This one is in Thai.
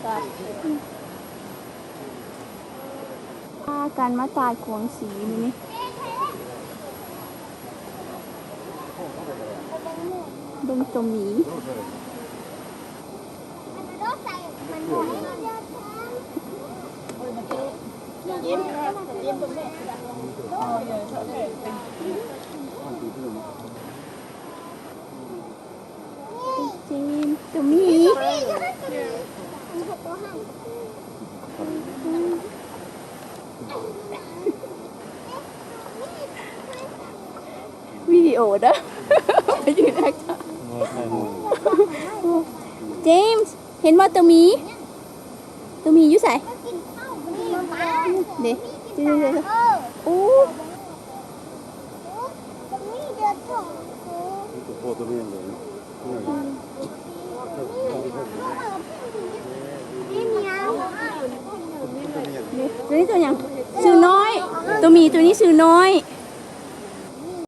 ากาศพากันมาตาดขวงสีนี่นี่เบิ่งตัวหมีจีนตัวหมี วิดีโอเด้อไปยืนแอคเจมส์เห็นว่าตัวมี ตัวมีอยู่ใส่เด็เดี๋ยวเดี๋ยวเดี๋ยวอู้โคตรเรียนเลยตัวนี้ตัวย่างชื่อน้อย ตัวมีตัวนี้ชื่อน้อย